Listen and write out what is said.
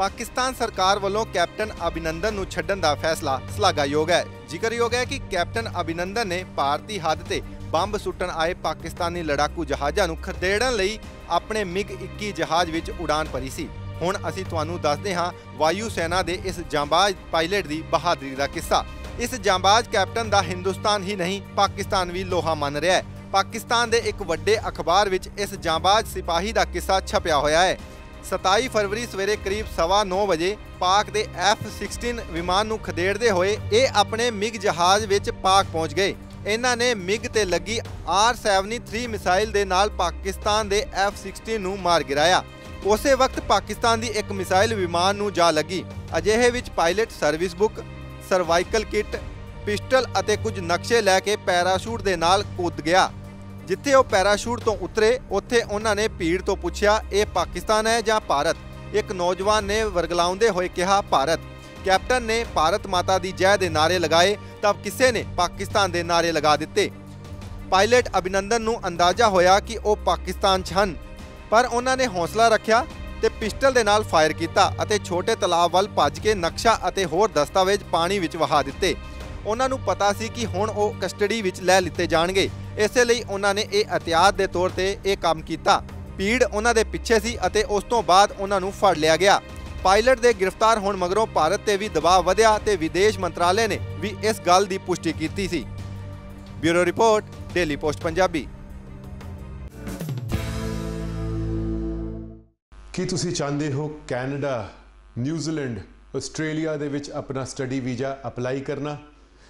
ਪਾਕਿਸਤਾਨ ਸਰਕਾਰ ਵੱਲੋਂ ਕੈਪਟਨ ਅਭਿਨੰਦਨ ਨੂੰ ਛੱਡਣ ਦਾ ਫੈਸਲਾ ਸ਼ਲਾਘਾਯੋਗ ਹੈ। ਜ਼ਿਕਰਯੋਗ ਹੈ ਕਿ ਕੈਪਟਨ ਅਭਿਨੰਦਨ ਨੇ ਭਾਰਤੀ ਹੱਦ ਤੇ ਬੰਬ ਸੁੱਟਣ ਆਏ ਪਾਕਿਸਤਾਨੀ ਲੜਾਕੂ ਜਹਾਜ਼ਾਂ ਨੂੰ ਖਦੇੜਨ ਲਈ ਆਪਣੇ ਮਿਗ 21 ਜਹਾਜ਼ ਵਿੱਚ ਉਡਾਨ ਭਰੀ ਸੀ। ਹੁਣ ਅਸੀਂ ਤੁਹਾਨੂੰ ਦੱਸਦੇ ਹਾਂ ਵਾਯੂ ਸੈਨਾ ਦੇ ਇਸ ਜਾਂਬਾਜ਼ ਪਾਇਲਟ ਦੀ ਬਹਾਦਰੀ ਦਾ ਕਿੱਸਾ। ਇਸ ਜਾਂਬਾਜ਼ ਕੈਪਟਨ ਦਾ ਹਿੰਦੁਸਤਾਨ ਹੀ ਨਹੀਂ, ਪਾਕਿਸਤਾਨ ਵੀ ਲੋਹਾ ਮੰਨ ਰਿਹਾ ਹੈ। ਪਾਕਿਸਤਾਨ ਦੇ ਇੱਕ ਵੱਡੇ ਅਖਬਾਰ ਵਿੱਚ ਇਸ ਜਾਂਬਾਜ਼ ਸਿਪਾਹੀ ਦਾ ਕਿੱਸਾ ਛਪਿਆ ਹੋਇਆ ਹੈ। 27 ਫਰਵਰੀ ਸਵੇਰੇ ਕਰੀਬ 9:30 ਵਜੇ ਪਾਕ ਦੇ F-16 ਵਿਮਾਨ ਨੂੰ ਖਦੇੜਦੇ ਹੋਏ ਇਹ ਆਪਣੇ ਮਿਗ ਜਹਾਜ਼ ਵਿੱਚ ਪਾਕ ਪਹੁੰਚ ਗਏ। ਇਹਨਾਂ ਨੇ ਮਿਗ ਤੇ ਲੱਗੀ R-73 ਮਿਸਾਈਲ ਦੇ ਨਾਲ ਪਾਕਿਸਤਾਨ ਦੇ F-16 ਨੂੰ ਮਾਰ ਗਿਰਾਇਆ। ਉਸੇ ਵਕਤ ਪਾਕਿਸਤਾਨ ਦੀ ਇੱਕ ਮਿਸਾਈਲ ਵਿਮਾਨ ਨੂੰ ਜਾ ਲੱਗੀ। ਅਜਿਹੇ ਵਿੱਚ pilot service book, survival kit, pistol ਅਤੇ ਕੁਝ ਨਕਸ਼ੇ ਲੈ ਕੇ ਪੈਰਾਸ਼ੂਟ ਦੇ ਨਾਲ ਕੁੱਦ ਗਿਆ। ਜਿੱਥੇ ਉਹ ਪੈਰਾਸ਼ੂਟ ਤੋਂ ਉਤਰੇ, ਉੱਥੇ ਉਹਨਾਂ ਨੇ ਭੀੜ ਤੋਂ ਪੁੱਛਿਆ, ਇਹ ਪਾਕਿਸਤਾਨ ਹੈ ਜਾਂ ਭਾਰਤ? ਇੱਕ ਨੌਜਵਾਨ ਨੇ ਵਰਗਲਾਉਂਦੇ ਹੋਏ ਕਿਹਾ, ਭਾਰਤ। ਕੈਪਟਨ ਨੇ ਭਾਰਤ ਮਾਤਾ ਦੀ ਜੈ ਦੇ ਨਾਰੇ ਲਗਾਏ, ਤਾਂ ਕਿਸੇ ਨੇ ਪਾਕਿਸਤਾਨ ਦੇ ਨਾਰੇ ਲਗਾ ਦਿੱਤੇ। ਪਾਇਲਟ ਅਭਿਨੰਦਨ ਨੂੰ ਅੰਦਾਜ਼ਾ ਹੋਇਆ ਕਿ ਉਹ ਪਾਕਿਸਤਾਨ 'ਚ ਹਨ, ਪਰ ਉਹਨਾਂ ਨੇ ਹੌਸਲਾ ਰੱਖਿਆ ਤੇ ਪਿਸਟਲ ਦੇ ਨਾਲ ਫਾਇਰ ਕੀਤਾ ਅਤੇ ਛੋਟੇ ਤਲਾਬ ਵੱਲ ਭੱਜ ਕੇ ਨਕਸ਼ਾ ਅਤੇ ਹੋਰ ਦਸਤਾਵੇਜ਼ ਪਾਣੀ ਵਿੱਚ ਵਹਾ ਦਿੱਤੇ। ਉਹਨਾਂ ਨੂੰ ਪਤਾ ਸੀ ਕਿ ਹੁਣ ਉਹ ਕਸਟਡੀ ਵਿੱਚ ਲੈ ਲਿੱਤੇ ਜਾਣਗੇ। ਇਸੇ ਲਈ ਉਹਨਾਂ ਨੇ ਇਹ ਅਹਤਿਆਤ ਦੇ ਤੌਰ ਤੇ ਇਹ ਕੰਮ ਕੀਤਾ। ਭੀੜ ਉਹਨਾਂ ਦੇ ਪਿੱਛੇ ਸੀ ਅਤੇ ਉਸ ਤੋਂ ਬਾਅਦ ਉਹਨਾਂ ਨੂੰ ਫੜ ਲਿਆ ਗਿਆ। ਪਾਇਲਟ ਦੇ ਗ੍ਰਿਫਤਾਰ ਹੋਣ ਮਗਰੋਂ ਭਾਰਤ ਤੇ ਵੀ ਦਬਾਅ ਵਧਿਆ ਤੇ ਵਿਦੇਸ਼ ਮੰਤਰਾਲੇ ਨੇ ਵੀ ਇਸ ਗੱਲ ਦੀ ਪੁਸ਼ਟੀ ਕੀਤੀ ਸੀ। Bureau report, Daily Post Punjabi. ਕੀ ਤੁਸੀਂ ਚਾਹੁੰਦੇ ਹੋ ਕੈਨੇਡਾ, ਨਿਊਜ਼ੀਲੈਂਡ, ਆਸਟ੍ਰੇਲੀਆ ਦੇ ਵਿੱਚ ਆਪਣਾ ਸਟੱਡੀ ਵੀਜ਼ਾ ਅਪਲਾਈ ਕਰਨਾ?